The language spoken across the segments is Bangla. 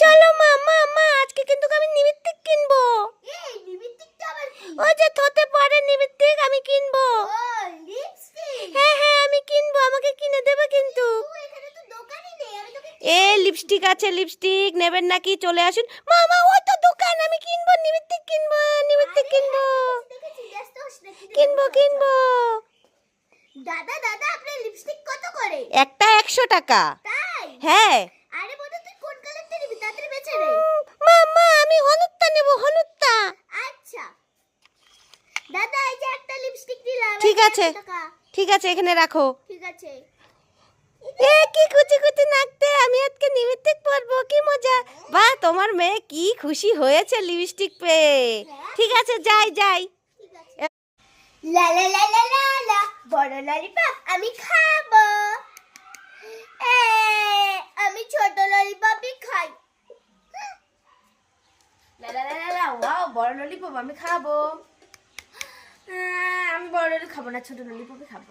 চলো আজকে কিন্তু আমি কিনবো। ওই যে পারে আমি কিনবো। লিপস্টিক হ্যাঁ হ্যাঁ আমি কিনবো আমাকে কিনে দেবে কিন্তু। এ লিপস্টিক আছে লিপস্টিক নেবেন নাকি? চলে আসুন। মামা ও কিনবো কিনবো। কি কিনবো কিনবো। দাদা দাদা আপনার লিপস্টিক কত করে? একটা একশো টাকা। হ্যাঁ। আরে বোধ তুই কোন কালারটা নিবি? তাড়াতাড়ি বেছে নে মা মা আমি হলুদটা নেব হলুদটা। আচ্ছা। দাদা এই যে একটা লিপস্টিক দিলাম ঠিক আছে। ঠিক আছে এখানে রাখো। ঠিক আছে। এ কি কুচি কুচি নাকতে আমি আজকে নিমিত্তিক পরবো কি মজা। বাহ তোমার মেয়ে কি খুশি হয়েছে লিপস্টিক পেয়ে। ঠিক আছে যাই যাই। ঠিক আছে লা লা লা লা লা লা বড় ললিপপ আমি খাব। এ আমি ছোট ললিপপই খাই। লা লা লা লা ওয়াও বড় ললিপপ আমি খাব। আমি বড় ললি খাব না ছোট ললিপপই খাব।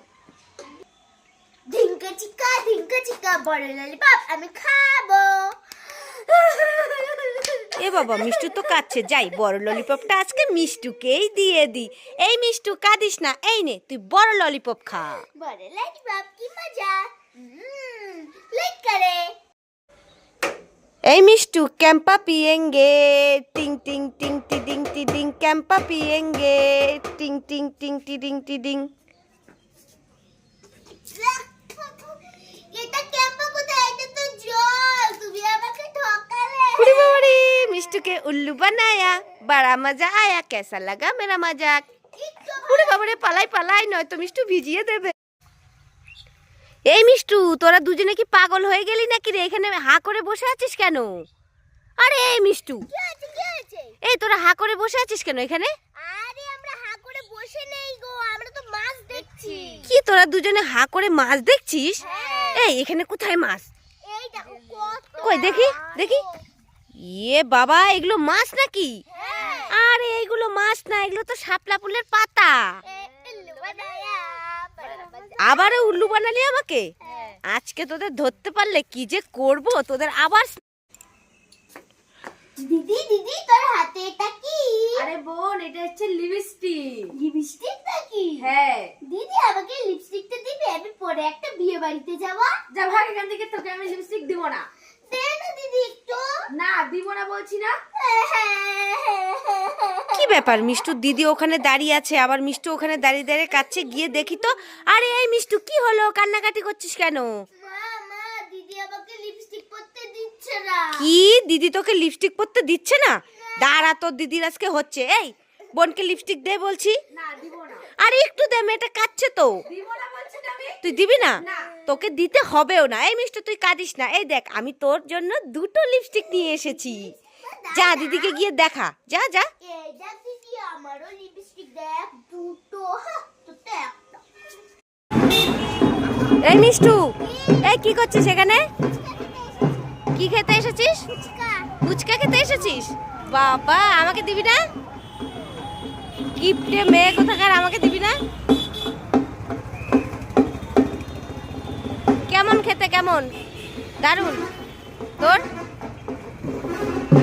ধিঙ্কা চিকা ধিঙ্কা চিকা বড় ললিপপ আমি খাব। এ বাবা মিষ্টু তো কাচ্ছে যাই বড় ললিপপটা আজকে মিষ্টুকেই দিয়ে দি। এই মিষ্টু কাঁদিস না। এই নে তুই বড় ললিপপ খা। বড় ললিপপ কি মজা? লাইক করে। এই মিষ্টু ক্যাম্পা পিয়েঙ্গে টিং টিং টিং টি ডিং টি ডিং ক্যাম্পা পিয়েঙ্গে টিং টিং টিং টি ডিং টি ডিং चुके উল্লু বানায়া বাড়া মজা আয়া कैसा लगा মেরা मजाक? উড়ে बाबड़े পালাই পালাই নয় তো মিষ্টু ভিজিয়ে দেবে এই মিষ্টু তোরা দুজনে কি পাগল হয়ে গেলি নাকি রে এখানে হা করে বসে আছিস কেন আরে এই মিষ্টু এই তোরা হা করে বসে আছিস কেন এখানে আরে আমরা হা করে বসে নেই গো আমরা তো মাছ দেখছি কি তোরা দুজনে হা করে মাছ দেখছিস এই এখানে কোথায় মাছ এই দেখো কই দেখি দেখি ইয়ে বাবা এগুলো মাছ নাকি? হ্যাঁ। আরে এগুলো মাছ না এগুলো তো শাপলা ফুলের পাতা। উল্লু। আবারও উল্লু বানালি আমাকে? হ্যাঁ। আজকে তোদের ধরতে পারলে কি যে করব তোদের আবার দিদি দিদি তোর হাতে এটা কি? আরে বোন এটা হচ্ছে লিপস্টিক। লিপস্টিক নাকি হ্যাঁ। দিদি আমাকে লিপস্টিকটা দিবে আমি পরে একটা বিয়ে বাড়িতে যাব। যা ভাগ এখান থেকে তোকে আমি লিপস্টিক দিব না। দে না দিদি একটু না দিব না বলছি না। কি ব্যাপার? মিষ্টু দিদি ওখানে দাঁড়িয়ে আছে আবার মিষ্টু ওখানে দাঁড়িয়ে দাঁড়িয়ে কাছে গিয়ে দেখি তো। আরে এই মিষ্টু কি হলো? কান্নাকাটি করছিস কেন? কি? দিদি তোকে লিপস্টিক পরতে দিচ্ছে না? দাঁড়া তোর দিদির আজকে হচ্ছে। এই বোনকে লিপস্টিক দে বলছি। আরে একটু দে মেয়েটা কাচ্ছে তো। তুই দিবি না? তোকে দিতে হবেও না। এই মিষ্টি তুই কাঁদিস না। এই দেখ আমি তোর জন্য দুটো লিপস্টিক নিয়ে এসেছি। যা দিদিকে গিয়ে দেখা। যা যা। এই মিষ্টু এই কি করছিস এখানে? কি খেতে এসেছিস? ফুচকা। খেতে এসেছিস? বাবা আমাকে দিবি না? কিপটে মেয়ে কোথাকার আমাকে দিবি না? খেতে কেমন? দারুণ তোর?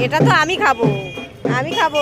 এটা তো আমি খাব। আমি খাব।